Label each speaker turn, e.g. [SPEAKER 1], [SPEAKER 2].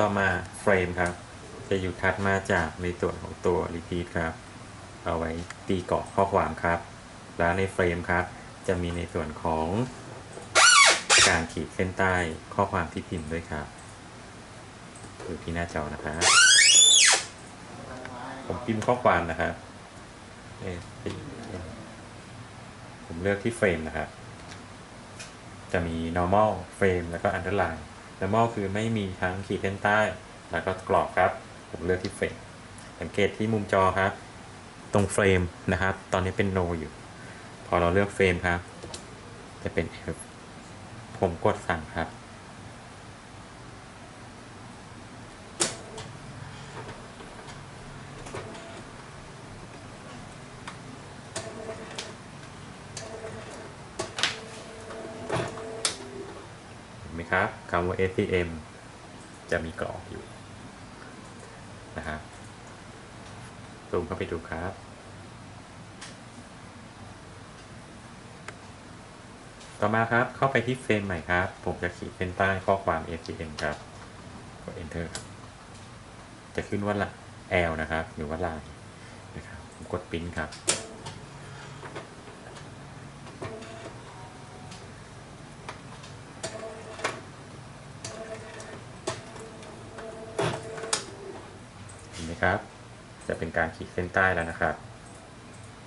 [SPEAKER 1] ต่อมาเฟรมครับ จะอยู่ถัดมาจากในส่วนของตัว repeat ครับ เอาไว้ตีกรอบข้อความครับ แล้วในเฟรมครับ จะมีในส่วนของการขีดเส้นใต้ข้อความที่พิมพ์ด้วยครับดูที่หน้าจอนะครับผมพิมพ์ข้อความนะครับผมเลือกที่เฟรมนะครับ จะมี normal frame แล้วก็ underline normal คือไม่มีทั้งขีดเส้นใต้ แล้วก็กรอบครับ ผมเลือกที่เฟรมสังเกตที่มุมจอครับ ตรงเฟรมนะครับ ตอนนี้เป็น no อยู่ พอเราเลือกเฟรมครับ จะเป็น F ผมกดสั่งครับ นไหมครับคำว่า ATM จะมีกรอบอยู่นะครับซูมเข้าไปดูครับ ต่อมาครับเข้าไปที่เฟรมใหม่ครับ ผมจะขีดเส้นใต้ข้อความ ATM ครับกด Enter ครับจะขึ้นว่าละ L นะครับ หรือว่าลายนะครับผมกดปิ้นครับ นไหมครับ จะเป็นการขีดเส้นใต้แล้วนะครับ